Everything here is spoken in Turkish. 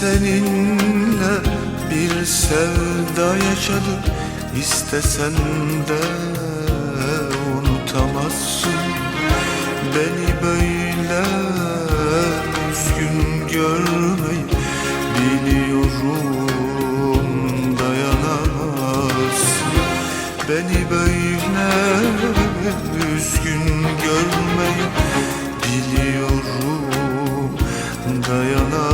seninle bir sevda yaşadık İstesen de unutamazsın. Beni böyle üzgün görmeyi Biliyorum dayanamazsın. Beni böyle üzgün görmeyi Biliyorum dayanamazsın.